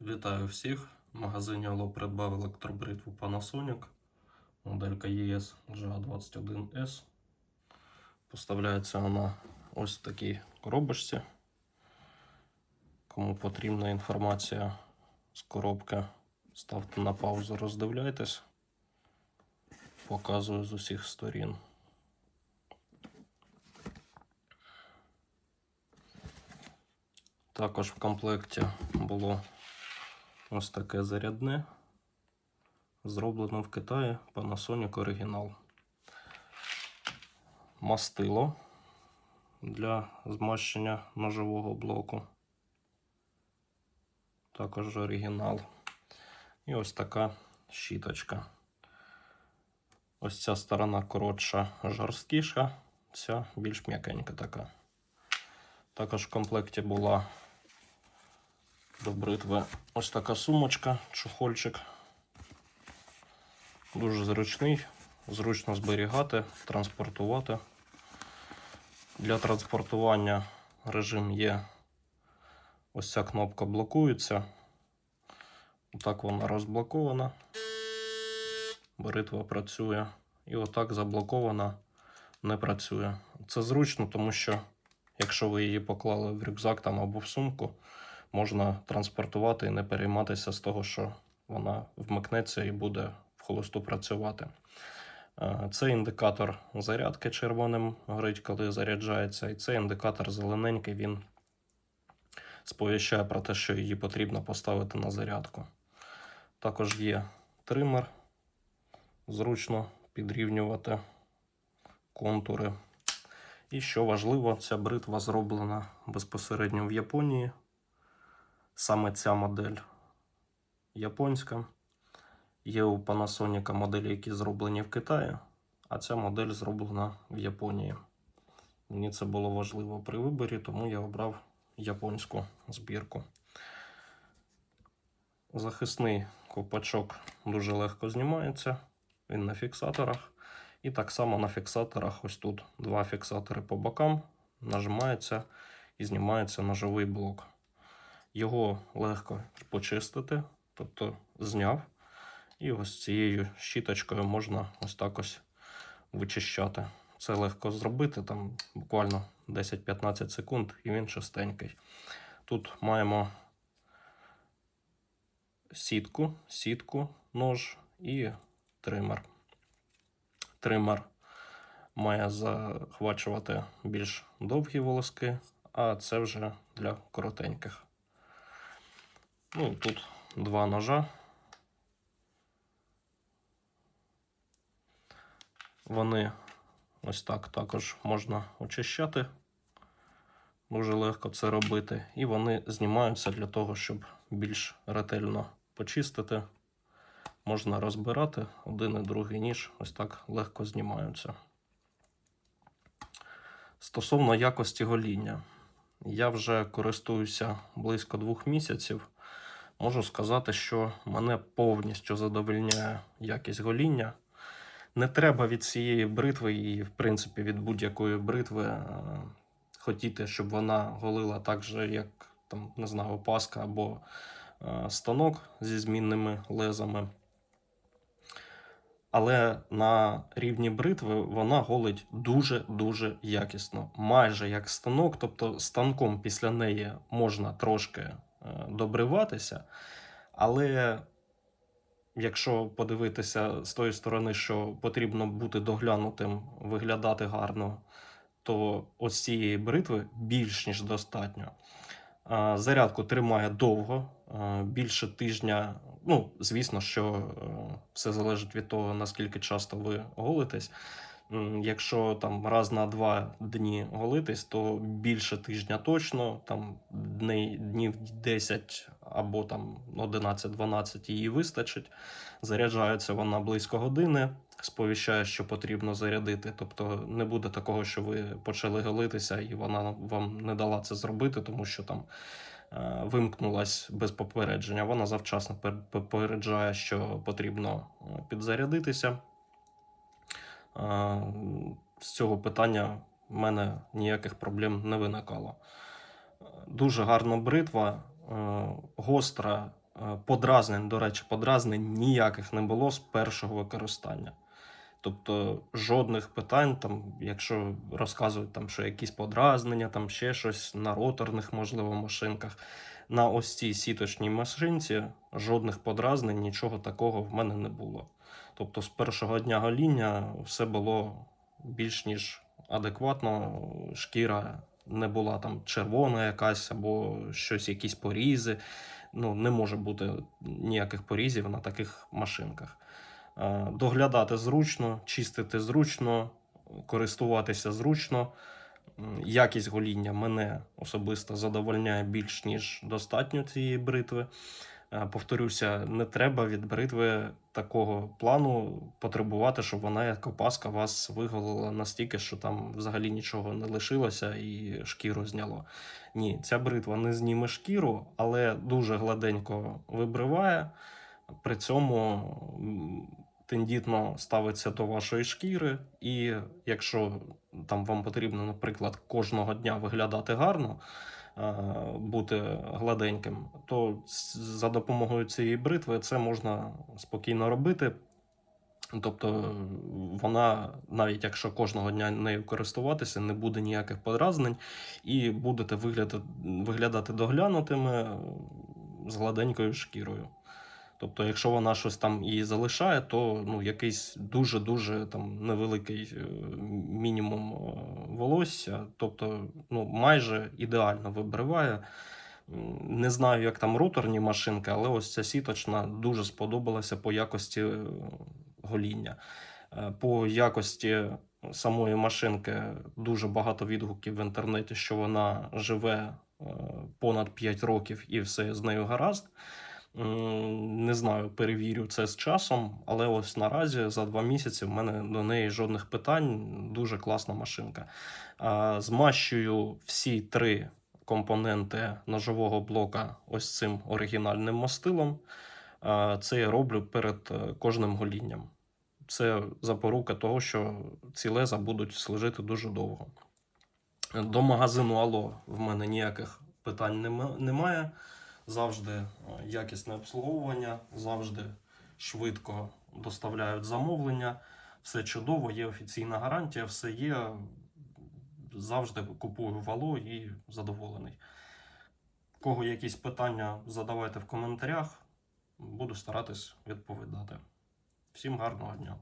Вітаю всіх! В магазині Алло придбав електробритву Panasonic, моделька ES GA21S. Поставляється вона ось в такій коробочці. Кому потрібна інформація з коробки, ставте на паузу, роздивляйтесь. Показую з усіх сторін. Також в комплекті було ось таке зарядне. Зроблено в Китаї Panasonic оригінал. Мастило для змащення ножового блоку. Також оригінал. І ось така щіточка. Ось ця сторона коротша, жорсткіша, ця більш м'якенька така. Також в комплекті була до бритви ось така сумочка, чохольчик. Дуже зручний, зручно зберігати, транспортувати. Для транспортування режим є. Ось ця кнопка блокується. Отак вона розблокована. Бритва працює. І отак заблокована не працює. Це зручно, тому що якщо ви її поклали в рюкзак там або в сумку, можна транспортувати і не перейматися з того, що вона вмикнеться і буде в холосту працювати. Е, Це індикатор зарядки червоним горить, коли заряджається, і цей індикатор зелененький, він сповіщає про те, що її потрібно поставити на зарядку. Також є тример, зручно підрівнювати контури. І що важливо, ця бритва зроблена безпосередньо в Японії. Саме ця модель японська. Є у Panasonic моделі, які зроблені в Китаї, а ця модель зроблена в Японії. Мені це було важливо при виборі, тому я обрав японську збірку. Захисний ковпачок дуже легко знімається. Він на фіксаторах. І так само на фіксаторах, ось тут два фіксатори по бокам, нажимається і знімається ножовий блок. Його легко почистити, тобто зняв. І ось цією щіточкою можна ось так ось вичищати. Це легко зробити, там буквально 10-15 секунд, і він чистенький. Тут маємо сітку, сітку, нож і тример. Тример має захвачувати більш довгі волоски, а це вже для коротеньких. Ну, тут два ножа. Вони ось так також можна очищати. Дуже легко це робити. І вони знімаються для того, щоб більш ретельно почистити. Можна розбирати один і другий ніж, ось так легко знімаються. Стосовно якості гоління, я вже користуюся близько двох місяців. Можу сказати, що мене повністю задовольняє якість гоління. Не треба від цієї бритви, і, в принципі, від будь-якої бритви е, хотіти, щоб вона голила так же, як там, не знаю, опаска або е, станок зі змінними лезами. Але на рівні бритви вона голить дуже-дуже якісно, майже як станок. Тобто станком після неї можна трошки добриватися. Але якщо подивитися з тої сторони, що потрібно бути доглянутим, виглядати гарно, то ось цієї бритви більш ніж достатньо. Зарядку тримає довго, більше тижня. Ну, звісно, що е, все залежить від того, наскільки часто ви голитесь. Якщо там раз на два дні голитись, то більше тижня точно, там дней, днів 10 або там 11-12 її вистачить. Заряджається вона близько години, сповіщає, що потрібно зарядити. Тобто не буде такого, що ви почали голитися, і вона вам не дала це зробити, тому що там е, вимкнулась без попередження. Вона завчасно попереджає, що потрібно е, підзарядитися. Е, З цього питання в мене ніяких проблем не виникало. Дуже гарна бритва, е, гостра, Е, Подразнень, до речі, подразнень ніяких не було з першого використання. Тобто жодних питань, там, якщо розказують, там, що якісь подразнення, там ще щось на роторних, можливо, машинках. На ось цій сіточній машинці жодних подразнень, нічого такого в мене не було. Тобто з першого дня гоління все було більш ніж адекватно, шкіра не була там червона якась або щось, якісь порізи. Ну, не може бути ніяких порізів на таких машинках. Е, Доглядати зручно, чистити зручно, користуватися зручно. Якість гоління мене особисто задовольняє більш ніж достатньо цієї бритви. Е, Повторюся, не треба від бритви такого плану потребувати, щоб вона як опаска вас виголила настільки, що там взагалі нічого не лишилося і шкіру зняло. Ні, ця бритва не зніме шкіру, але дуже гладенько вибриває. При цьому тендітно ставиться до вашої шкіри, і якщо там вам потрібно, наприклад, кожного дня виглядати гарно, е, бути гладеньким, то за допомогою цієї бритви це можна спокійно робити. Тобто вона, навіть якщо кожного дня нею користуватися, не буде ніяких подразнень, і будете виглядати, виглядати доглянутими е, з гладенькою шкірою. Тобто, якщо вона щось там і залишає, то ну, якийсь дуже-дуже там невеликий е, мінімум е, волосся, тобто ну, майже ідеально вибриває. Не знаю, як там роторні машинки, але ось ця сіточна дуже сподобалася по якості е, гоління. По якості самої машинки дуже багато відгуків в інтернеті, що вона живе понад 5 років і все з нею гаразд. Не знаю, перевірю це з часом, але ось наразі за два місяці в мене до неї жодних питань. Дуже класна машинка. Змащую всі три компоненти ножового блока ось цим оригінальним мастилом. Це я роблю перед е, кожним голінням. Це запорука того, що ці леза будуть служити дуже довго. До магазину Ало в мене ніяких питань немає. Завжди е, якісне обслуговування, завжди швидко доставляють замовлення. Все чудово, є офіційна гарантія, все є. Завжди купую в Ало і задоволений. Кого якісь питання, задавайте в коментарях. Буду старатись відповідати. Всім гарного дня!